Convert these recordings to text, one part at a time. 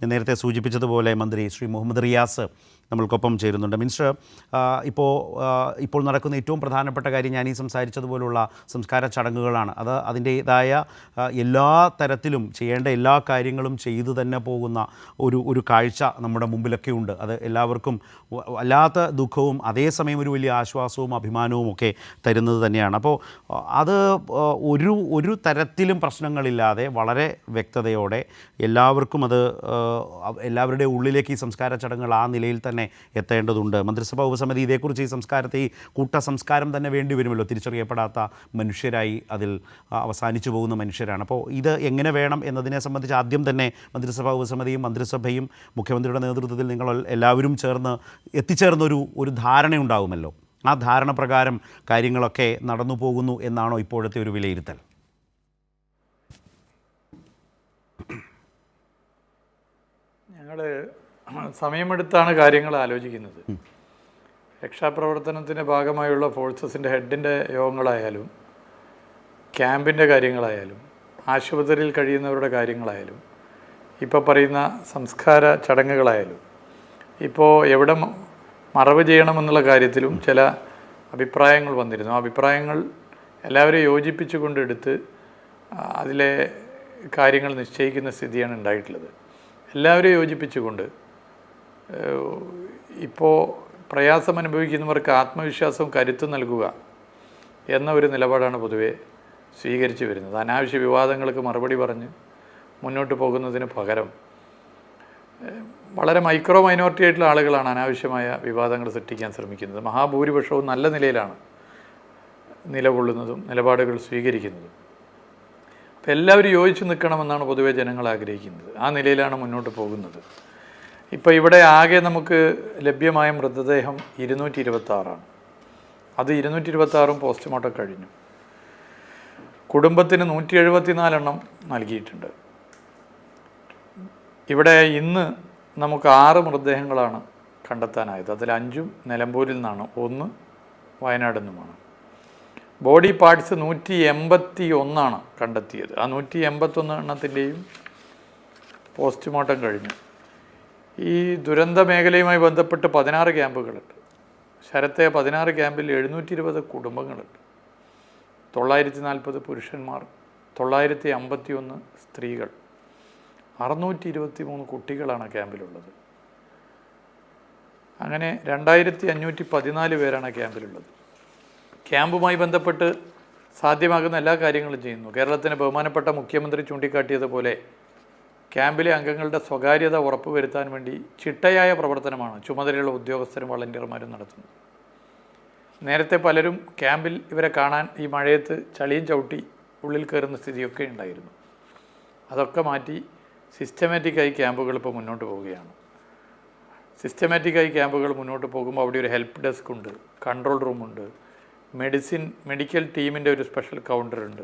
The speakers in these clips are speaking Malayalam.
ഞാൻ നേരത്തെ സൂചിപ്പിച്ചതുപോലെ മന്ത്രി ശ്രീ മുഹമ്മദ് റിയാസ് നമ്മൾക്കൊപ്പം ചേരുന്നുണ്ട്. മിനിസ്റ്റർ ഇപ്പോൾ ഇപ്പോൾ നടക്കുന്ന ഏറ്റവും പ്രധാനപ്പെട്ട കാര്യം ഞാൻ ഈ സംസാരിച്ചതുപോലുള്ള സംസ്കാര ചടങ്ങുകളാണ്. അത് അതിന്റേതായ എല്ലാ തരത്തിലും ചെയ്യേണ്ട എല്ലാ കാര്യങ്ങളും ചെയ്തു തന്നെ പോകുന്ന ഒരു ഒരു കാഴ്ച നമ്മുടെ മുമ്പിലൊക്കെ ഉണ്ട്. അത് എല്ലാവർക്കും വല്ലാത്ത ദുഃഖവും അതേസമയം ഒരു വലിയ ആശ്വാസവും അഭിമാനവും ഒക്കെ തരുന്നത് തന്നെയാണ്. അപ്പോൾ അത് ഒരു ഒരു തരത്തിലും പ്രശ്നങ്ങളില്ലാതെ വളരെ വ്യക്തതയോടെ എല്ലാവർക്കും അത് എല്ലാവരുടെയും ഉള്ളിലേക്ക് ഈ സംസ്കാര ചടങ്ങുകൾ ആ നിലയിൽ തന്നെ എത്തേണ്ടതുണ്ട്. മന്ത്രിസഭാ ഉപസമിതി ഇതേക്കുറിച്ച് ഈ സംസ്കാരത്തെ ഈ കൂട്ട സംസ്കാരം തന്നെ വേണ്ടി വരുമല്ലോ. തിരിച്ചറിയപ്പെടാത്ത മനുഷ്യരായി അതിൽ അവസാനിച്ചു പോകുന്ന മനുഷ്യരാണ്. അപ്പോൾ ഇത് എങ്ങനെ വേണം എന്നതിനെ സംബന്ധിച്ച് ആദ്യം തന്നെ മന്ത്രിസഭാ ഉപസമിതിയും മന്ത്രിസഭയും മുഖ്യമന്ത്രിയുടെ നേതൃത്വത്തിൽ നിങ്ങൾ എല്ലാവരും ചേർന്ന് എത്തിച്ചേർന്നൊരു ഒരു ധാരണയുണ്ടാകുമല്ലോ ആ ധാരണ പ്രകാരം കാര്യങ്ങളൊക്കെ നടന്നു പോകുന്നു എന്നാണോ ഇപ്പോഴത്തെ ഒരു വിലയിരുത്തൽ? ഞങ്ങൾ സമയമെടുത്താണ് കാര്യങ്ങൾ ആലോചിക്കുന്നത്. രക്ഷാപ്രവർത്തനത്തിന്റെ ഭാഗമായുള്ള ഫോഴ്സസിന്റെ ഹെഡിന്റെ യോഗങ്ങളായാലും ക്യാമ്പിന്റെ കാര്യങ്ങളായാലും ആശുപത്രിയിൽ കഴിയുന്നവരുടെ കാര്യങ്ങളായാലും ഇപ്പോൾ പറയുന്ന സംസ്കാര ചടങ്ങുകളായാലും ഇപ്പോൾ എവിടെ മറവ് ചെയ്യണമെന്നുള്ള കാര്യത്തിലും ചില അഭിപ്രായങ്ങൾ വന്നിരുന്നു. അഭിപ്രായങ്ങൾ എല്ലാവരെയും യോജിപ്പിച്ചുകൊണ്ട് എടുത്ത് ആ, അതിലെ കാര്യങ്ങൾ നിശ്ചയിക്കുന്ന സ്ഥിതിയാണ് ഉണ്ടായിട്ടുള്ളത്. എല്ലാവരെയും യോജിപ്പിച്ചുകൊണ്ട് ഇപ്പോൾ പ്രയാസം അനുഭവിക്കുന്നവർക്ക് ആത്മവിശ്വാസവും കരുത്തും നൽകുക എന്ന ഒരു നിലപാടാണ് പൊതുവെ സ്വീകരിച്ചു വരുന്നത്. അനാവശ്യ വിവാദങ്ങൾക്ക് മറുപടി പറഞ്ഞ് മുന്നോട്ട് പോകുന്നതിന് പകരം വളരെ മൈക്രോ മൈനോറിറ്റി ആയിട്ടുള്ള ആളുകളാണ് അനാവശ്യമായ വിവാദങ്ങൾ സൃഷ്ടിക്കാൻ ശ്രമിക്കുന്നത്. മഹാഭൂരിപക്ഷവും നല്ല നിലയിലാണ് നിലകൊള്ളുന്നതും നിലപാടുകൾ സ്വീകരിക്കുന്നതും. എല്ലാവരും യോജിച്ച് നിൽക്കണമെന്നാണ് പൊതുവേ ജനങ്ങൾ ആഗ്രഹിക്കുന്നത്. ആ നിലയിലാണ് മുന്നോട്ട് പോകുന്നത്. ഇപ്പോൾ ഇവിടെ ആകെ നമുക്ക് ലഭ്യമായ മൃതദേഹം ഇരുന്നൂറ്റി ഇരുപത്തി ആറാണ് അത് ഇരുന്നൂറ്റി ഇരുപത്തി ആറും പോസ്റ്റ്മോർട്ടം കഴിഞ്ഞു. കുടുംബത്തിന് നൂറ്റി എഴുപത്തിനാലെണ്ണം നൽകിയിട്ടുണ്ട്. ഇവിടെ ഇന്ന് നമുക്ക് ആറ് മൃതദേഹങ്ങളാണ് കണ്ടെത്താനായത്. അതിൽ അഞ്ചും നിലമ്പൂരിൽ നിന്നാണ്. ഒന്ന് വയനാട് നിന്നുമാണ്. ബോഡി പാർട്സ് നൂറ്റി എൺപത്തി ഒന്നാണ് കണ്ടെത്തിയത്. ആ നൂറ്റി എൺപത്തൊന്ന് എണ്ണത്തിന്റെയും പോസ്റ്റ്മോർട്ടം കഴിഞ്ഞു. ഈ ദുരന്ത മേഖലയുമായി ബന്ധപ്പെട്ട് പതിനാറ് ക്യാമ്പുകളുണ്ട്. ശരത്തെ പതിനാറ് ക്യാമ്പിൽ എഴുന്നൂറ്റി ഇരുപത് കുടുംബങ്ങളുണ്ട്. തൊള്ളായിരത്തി നാൽപ്പത് പുരുഷന്മാർ തൊള്ളായിരത്തി അമ്പത്തി ഒന്ന് സ്ത്രീകൾ അറുന്നൂറ്റി ഇരുപത്തി മൂന്ന് കുട്ടികളാണ് ക്യാമ്പിലുള്ളത്. അങ്ങനെ രണ്ടായിരത്തി അഞ്ഞൂറ്റി പതിനാല് പേരാണ് ക്യാമ്പിലുള്ളത്. ക്യാമ്പുമായി ബന്ധപ്പെട്ട് സാധ്യമാകുന്ന എല്ലാ കാര്യങ്ങളും ചെയ്യുന്നു. കേരളത്തിന് ബഹുമാനപ്പെട്ട മുഖ്യമന്ത്രി ചൂണ്ടിക്കാട്ടിയതുപോലെ ക്യാമ്പിലെ അംഗങ്ങളുടെ സ്വകാര്യത ഉറപ്പുവരുത്താൻ വേണ്ടി ചിട്ടയായ പ്രവർത്തനമാണ് ചുമതലയുള്ള ഉദ്യോഗസ്ഥരും വളണ്ടിയർമാരും നടത്തുന്നത്. നേരത്തെ പലരും ക്യാമ്പിൽ ഇവരെ കാണാൻ ഈ മഴയത്ത് ചളിയും ചവിട്ടി ഉള്ളിൽ കയറുന്ന സ്ഥിതിയൊക്കെ ഉണ്ടായിരുന്നു. അതൊക്കെ മാറ്റി സിസ്റ്റമാറ്റിക്കായി ക്യാമ്പുകൾ ഇപ്പോൾ മുന്നോട്ട് പോവുകയാണ്. സിസ്റ്റമാറ്റിക്കായി ക്യാമ്പുകൾ മുന്നോട്ട് പോകുമ്പോൾ അവിടെ ഒരു ഹെൽപ്പ് ഡെസ്ക് ഉണ്ട് കൺട്രോൾ റൂമുണ്ട് മെഡിസിൻ മെഡിക്കൽ ടീമിന്റെ ഒരു സ്പെഷ്യൽ കൗണ്ടറുണ്ട്.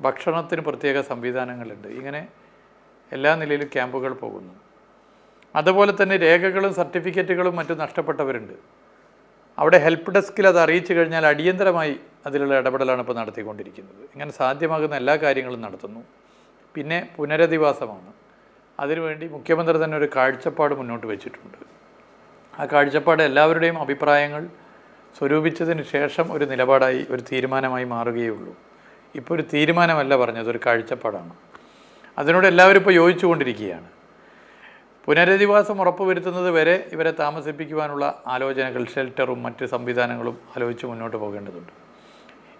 ഭക്ഷണത്തിന് പ്രത്യേക സംവിധാനങ്ങളുണ്ട്. ഇങ്ങനെ എല്ലാ നിലയിലും ക്യാമ്പുകൾ പോകുന്നു. അതുപോലെ തന്നെ രേഖകളും സർട്ടിഫിക്കറ്റുകളും മറ്റും നഷ്ടപ്പെട്ടവരുണ്ട്. അവിടെ ഹെൽപ്പ് ഡെസ്കിൽ അത് അറിയിച്ചു കഴിഞ്ഞാൽ അടിയന്തരമായി അതിലുള്ള ഇടപെടലാണ് ഇപ്പോൾ നടത്തിക്കൊണ്ടിരിക്കുന്നത്. ഇങ്ങനെ സാധ്യമാകുന്ന എല്ലാ കാര്യങ്ങളും നടത്തുന്നു. പിന്നെ പുനരധിവാസമാണ്. അതിനുവേണ്ടി മുഖ്യമന്ത്രി തന്നെ ഒരു കാഴ്ചപ്പാട് മുന്നോട്ട് വെച്ചിട്ടുണ്ട്. ആ കാഴ്ചപ്പാട് എല്ലാവരുടെയും അഭിപ്രായങ്ങൾ സ്വരൂപിച്ചതിന് ശേഷം ഒരു നിലപാടായി ഒരു തീരുമാനമായി മാറുകയുള്ളൂ ഇപ്പോൾ ഒരു തീരുമാനമല്ല പറഞ്ഞത് ഒരു കാഴ്ചപ്പാടാണ്. അതിനോട് എല്ലാവരും ഇപ്പോൾ യോജിച്ചുകൊണ്ടിരിക്കുകയാണ്. പുനരധിവാസം ഉറപ്പുവരുത്തുന്നത് വരെ ഇവരെ താമസിപ്പിക്കുവാനുള്ള ആലോചനകൾ ഷെൽട്ടറും മറ്റ് സംവിധാനങ്ങളും ആലോചിച്ച് മുന്നോട്ട് പോകേണ്ടതുണ്ട്.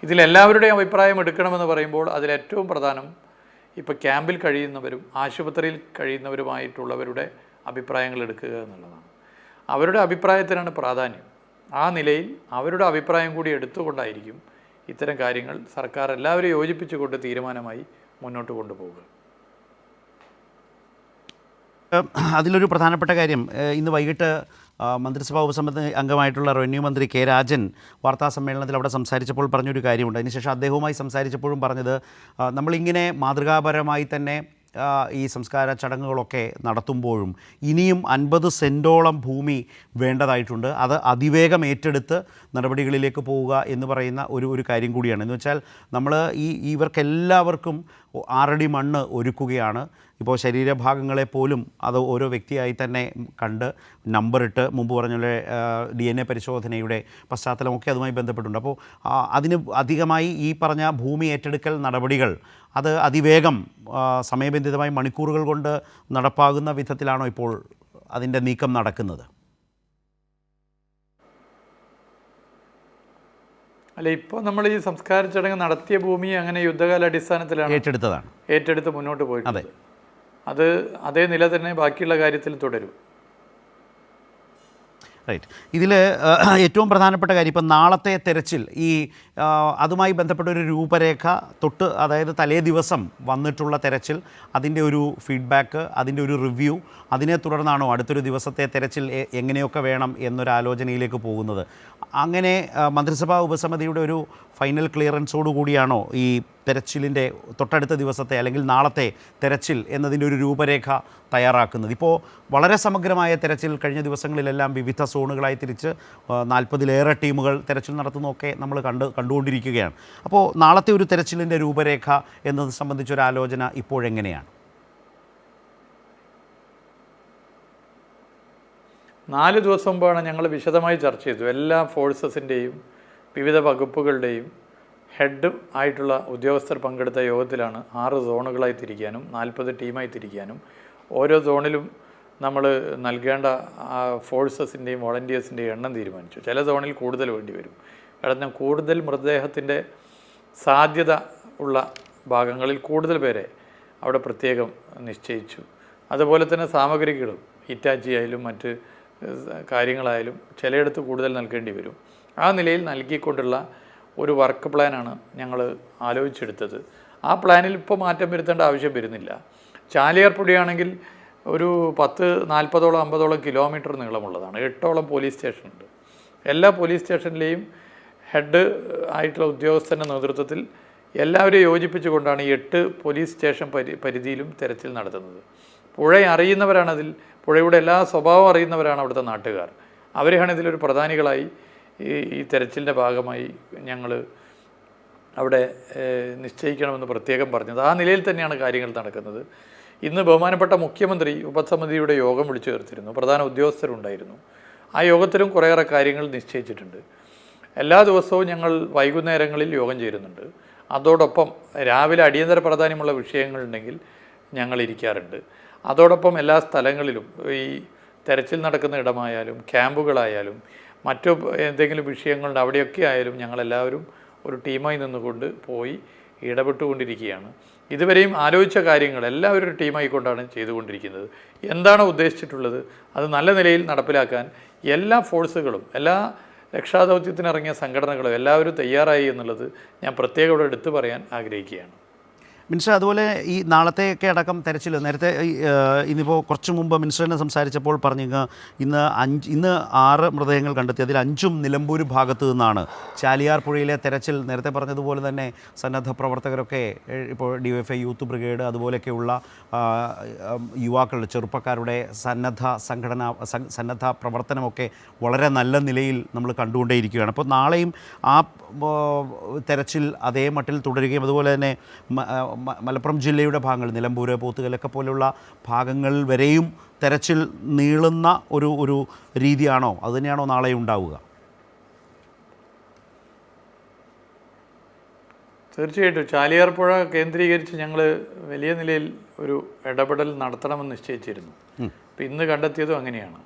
ഇതിലെല്ലാവരുടെയും അഭിപ്രായം എടുക്കണമെന്ന് പറയുമ്പോൾ അതിലേറ്റവും പ്രധാനം ഇപ്പോൾ ക്യാമ്പിൽ കഴിയുന്നവരും ആശുപത്രിയിൽ കഴിയുന്നവരുമായിട്ടുള്ളവരുടെ അഭിപ്രായങ്ങൾ എടുക്കുക എന്നുള്ളതാണ്. അവരുടെ അഭിപ്രായത്തിനാണ് പ്രാധാന്യം. ആ നിലയിൽ അവരുടെ അഭിപ്രായം കൂടി എടുത്തുകൊണ്ടായിരിക്കും ഇത്തരം കാര്യങ്ങൾ സർക്കാർ എല്ലാവരും യോജിപ്പിച്ചുകൊണ്ട് തീരുമാനമായി മുന്നോട്ട് കൊണ്ടുപോകുക അതിലൊരു പ്രധാനപ്പെട്ട കാര്യം ഇന്ന് വൈകിട്ട് മന്ത്രിസഭാ ഉപസമിതി അംഗമായിട്ടുള്ള റവന്യൂ മന്ത്രി കെ രാജൻ വാർത്താ സമ്മേളനത്തിൽ അവിടെ സംസാരിച്ചപ്പോൾ പറഞ്ഞൊരു കാര്യമുണ്ട്. അതിനുശേഷം അദ്ദേഹവുമായി സംസാരിച്ചപ്പോഴും പറഞ്ഞത് നമ്മളിങ്ങനെ മാതൃകാപരമായി തന്നെ ഈ സംസ്കാര ചടങ്ങുകളൊക്കെ നടത്തുമ്പോഴും ഇനിയും അൻപത് സെന്റോളം ഭൂമി വേണ്ടതായിട്ടുണ്ട്. അത് അതിവേഗം ഏറ്റെടുത്ത് നടപടികളിലേക്ക് പോവുക എന്ന് പറയുന്ന ഒരു ഒരു കാര്യം കൂടിയാണ്. എന്ന് വെച്ചാൽ നമ്മൾ ഈ ഇവർക്കെല്ലാവർക്കും ആറടി മണ്ണ് ഒരുക്കുകയാണ്. ഇപ്പോൾ ശരീരഭാഗങ്ങളെ പോലും അത് ഓരോ വ്യക്തിയായി തന്നെ കണ്ട് നമ്പറിട്ട് മുമ്പ് പറഞ്ഞ ഡി എൻ എ പരിശോധനയുടെ പശ്ചാത്തലമൊക്കെ അതുമായി ബന്ധപ്പെട്ടുണ്ട് അപ്പോൾ അതിന് അധികമായി ഈ പറഞ്ഞ ഭൂമി ഏറ്റെടുക്കൽ നടപടികൾ അത് അതിവേഗം സമയബന്ധിതമായി മണിക്കൂറുകൾ കൊണ്ട് നടപ്പാകുന്ന വിധത്തിലാണോ ഇപ്പോൾ അതിന്റെ നീക്കം നടക്കുന്നത്? അല്ല ഇപ്പോൾ നമ്മൾ ഈ സംസ്കാര ചടങ്ങ് നടത്തിയ ഭൂമി അങ്ങനെ യുദ്ധകാല അടിസ്ഥാനത്തിലാണ് ഏറ്റെടുത്തതാണ്. ഏറ്റെടുത്ത് മുന്നോട്ട് പോയിട്ടുള്ളത് അത്. അതേ നില തന്നെ ബാക്കിയുള്ള കാര്യത്തിൽ തുടരും. റൈറ്റ് ഇതിൽ ഏറ്റവും പ്രധാനപ്പെട്ട കാര്യം ഇപ്പം നാളത്തെ തെരച്ചിൽ ഈ അതുമായി ബന്ധപ്പെട്ട ഒരു രൂപരേഖ തൊട്ട് അതായത് തലേ ദിവസം വന്നിട്ടുള്ള തെരച്ചിൽ അതിന്റെ ഒരു ഫീഡ്ബാക്ക് അതിന്റെ ഒരു റിവ്യൂ അതിനെ തുടർന്നാണോ അടുത്തൊരു ദിവസത്തെ തെരച്ചിൽ എങ്ങനെയൊക്കെ വേണം എന്നൊരു ആലോചനയിലേക്ക് പോകുന്നത്. അങ്ങനെ മന്ത്രിസഭാ ഉപസമിതിയുടെ ഒരു ഫൈനൽ ക്ലിയറൻസോടു കൂടിയാണോ ഈ തെരച്ചിലിന്റെ തൊട്ടടുത്ത ദിവസത്തെ അല്ലെങ്കിൽ നാളത്തെ തെരച്ചിൽ എന്നതിന്റെ ഒരു രൂപരേഖ തയ്യാറാക്കുന്നത്. ഇപ്പോൾ വളരെ സമഗ്രമായ തെരച്ചിൽ കഴിഞ്ഞ ദിവസങ്ങളിലെല്ലാം വിവിധ സോണുകളായി തിരിച്ച് നാൽപ്പതിലേറെ ടീമുകൾ തെരച്ചിൽ നടത്തുന്നതൊക്കെ നമ്മൾ കണ്ട് കണ്ടുകൊണ്ടിരിക്കുകയാണ്. അപ്പോൾ നാളത്തെ ഒരു തെരച്ചിലിന്റെ രൂപരേഖ എന്നത് സംബന്ധിച്ചൊരു ആലോചന ഇപ്പോഴെങ്ങനെയാണ്? നാല് ദിവസം മുമ്പാണ് ഞങ്ങൾ വിശദമായി ചർച്ച ചെയ്തു. എല്ലാ ഫോഴ്സസിന്റെയും വിവിധ വകുപ്പുകളുടെയും ഹെഡ് ആയിട്ടുള്ള ഉദ്യോഗസ്ഥർ പങ്കെടുത്ത യോഗത്തിലാണ് ആറ് സോണുകളായി തിരിക്കാനും നാൽപ്പത് ടീമായി തിരിക്കാനും ഓരോ സോണിലും നമ്മൾ നൽകേണ്ട ഫോഴ്സസിന്റെയും വോളണ്ടിയേഴ്സിന്റെയും എണ്ണം തീരുമാനിച്ചു. ചില സോണിൽ കൂടുതൽ വേണ്ടി വരും. കാരണം കൂടുതൽ മൃതദേഹത്തിന്റെ സാധ്യത ഉള്ള ഭാഗങ്ങളിൽ കൂടുതൽ പേരെ അവിടെ പ്രത്യേകം നിശ്ചയിച്ചു. അതുപോലെ തന്നെ സാമഗ്രികളും ഹിറ്റാച്ചി ആയാലും മറ്റ് കാര്യങ്ങളായാലും ചിലയിടത്ത് കൂടുതൽ നൽകേണ്ടി വരും. ആ നിലയിൽ നൽകിക്കൊണ്ടുള്ള ഒരു വർക്ക് പ്ലാനാണ് ഞങ്ങൾ ആലോചിച്ചെടുത്തത്. ആ പ്ലാനിൽ ഇപ്പോൾ മാറ്റം വരുത്തേണ്ട ആവശ്യം വരുന്നില്ല. ചാലിയാർ പൊടിയാണെങ്കിൽ ഒരു പത്ത് നാൽപ്പതോളം അമ്പതോളം കിലോമീറ്റർ നീളമുള്ളതാണ്. എട്ടോളം പോലീസ് സ്റ്റേഷനുണ്ട്. എല്ലാ പോലീസ് സ്റ്റേഷനിലെയും ഹെഡ് ആയിട്ടുള്ള ഉദ്യോഗസ്ഥന്റെ നേതൃത്വത്തിൽ എല്ലാവരെയും യോജിപ്പിച്ചുകൊണ്ടാണ് ഈ എട്ട് പോലീസ് സ്റ്റേഷൻ പരി പരിധിയിലും തെരച്ചിൽ നടത്തുന്നത്. പുഴ അറിയുന്നവരാണതിൽ പുഴയുടെ എല്ലാ സ്വഭാവം അറിയുന്നവരാണ് അവിടുത്തെ നാട്ടുകാർ. അവരെയാണ് ഇതിലൊരു പ്രധാനികളായി ഈ ഈ തെരച്ചിലിന്റെ ഭാഗമായി ഞങ്ങൾ അവിടെ നിശ്ചയിക്കണമെന്ന് പ്രത്യേകം പറഞ്ഞത്. ആ നിലയിൽ തന്നെയാണ് കാര്യങ്ങൾ നടക്കുന്നത്. ഇന്ന് ബഹുമാനപ്പെട്ട മുഖ്യമന്ത്രി ഉപസമിതിയുടെ യോഗം വിളിച്ചു ചേർത്തിരുന്നു. പ്രധാന ഉദ്യോഗസ്ഥരുണ്ടായിരുന്നു. ആ യോഗത്തിലും കുറേയേറെ കാര്യങ്ങൾ നിശ്ചയിച്ചിട്ടുണ്ട്. എല്ലാ ദിവസവും ഞങ്ങൾ വൈകുന്നേരങ്ങളിൽ യോഗം ചേരുന്നുണ്ട്. അതോടൊപ്പം രാവിലെ അടിയന്തര പ്രാധാന്യമുള്ള വിഷയങ്ങളുണ്ടെങ്കിൽ ഞങ്ങൾ ഇരിക്കാറുണ്ട്. അതോടൊപ്പം എല്ലാ സ്ഥലങ്ങളിലും ഈ തെരച്ചിൽ നടക്കുന്ന ഇടമായാലും ക്യാമ്പുകളായാലും മറ്റു എന്തെങ്കിലും വിഷയങ്ങളുണ്ട് അവിടെയൊക്കെ ആയാലും ഞങ്ങളെല്ലാവരും ഒരു ടീമായി നിന്നുകൊണ്ട് പോയി ഇടപെട്ടുകൊണ്ടിരിക്കുകയാണ്. ഇതുവരെയും ആലോചിച്ച കാര്യങ്ങൾ എല്ലാവരും ഒരു ടീമായിക്കൊണ്ടാണ് ചെയ്തുകൊണ്ടിരിക്കുന്നത്. എന്താണ് ഉദ്ദേശിച്ചിട്ടുള്ളത്? അത് നല്ല നിലയിൽ നടപ്പിലാക്കാൻ എല്ലാ ഫോഴ്സുകളും എല്ലാ രക്ഷാദൗത്യത്തിനിറങ്ങിയ സംഘടനകളും എല്ലാവരും തയ്യാറായി എന്നുള്ളത് ഞാൻ പ്രത്യേകം ഇവിടെ എടുത്തു പറയാൻ ആഗ്രഹിക്കുകയാണ്. മിനിസ്റ്റർ അതുപോലെ ഈ നാളത്തെയൊക്കെ അടക്കം തെരച്ചിൽ നേരത്തെ ഇന്നിപ്പോൾ കുറച്ച് മുമ്പ് മിനിസ്റ്ററിനെ സംസാരിച്ചപ്പോൾ പറഞ്ഞു ഇന്ന് അഞ്ച് ഇന്ന് ആറ് മൃതദേഹങ്ങൾ കണ്ടെത്തി. അതിൽ അഞ്ചും നിലമ്പൂർ ഭാഗത്തു നിന്നാണ്. ചാലിയാർ പുഴയിലെ തെരച്ചിൽ നേരത്തെ പറഞ്ഞതുപോലെ തന്നെ സന്നദ്ധ പ്രവർത്തകരൊക്കെ ഇപ്പോൾ D F I youth brigade അതുപോലെയൊക്കെയുള്ള യുവാക്കളുടെ ചെറുപ്പക്കാരുടെ സന്നദ്ധ സംഘടന സന്നദ്ധ പ്രവർത്തനമൊക്കെ വളരെ നല്ല നിലയിൽ നമ്മൾ കണ്ടുകൊണ്ടേയിരിക്കുകയാണ്. അപ്പോൾ നാളെയും ആ തെരച്ചിൽ അതേ മട്ടിൽ തുടരുകയും അതുപോലെ തന്നെ മലപ്പുറം ജില്ലയുടെ ഭാഗങ്ങൾ നിലമ്പൂർ പോത്തുകലൊക്കെ പോലെയുള്ള ഭാഗങ്ങൾ വരെയും തെരച്ചിൽ നീളുന്ന ഒരു ഒരു രീതിയാണോ? അതുതന്നെയാണോ നാളെ ഉണ്ടാവുക? തീർച്ചയായിട്ടും. ചാലിയാർ പുഴ കേന്ദ്രീകരിച്ച് ഞങ്ങൾ വലിയ നിലയിൽ ഒരു ഇടപെടൽ നടത്തണമെന്ന് നിശ്ചയിച്ചിരുന്നു. അപ്പം ഇന്ന് കണ്ടെത്തിയതും അങ്ങനെയാണ്.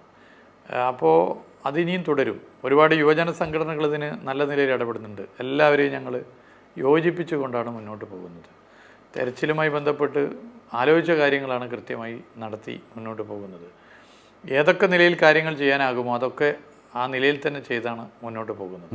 അപ്പോൾ അതിനിയും തുടരും. ഒരുപാട് യുവജന സംഘടനകൾ ഇതിന് നല്ല നിലയിൽ ഇടപെടുന്നുണ്ട്. എല്ലാവരെയും ഞങ്ങൾ യോജിപ്പിച്ചുകൊണ്ടാണ് മുന്നോട്ട് പോകുന്നത്. തെരച്ചിലുമായി ബന്ധപ്പെട്ട് ആലോചിച്ച കാര്യങ്ങളാണ് കൃത്യമായി നടത്തി മുന്നോട്ട് പോകുന്നത്. ഏതൊക്കെ നിലയിൽ കാര്യങ്ങൾ ചെയ്യാനാകുമോ അതൊക്കെ ആ നിലയിൽ തന്നെ ചെയ്താണ് മുന്നോട്ട് പോകുന്നത്.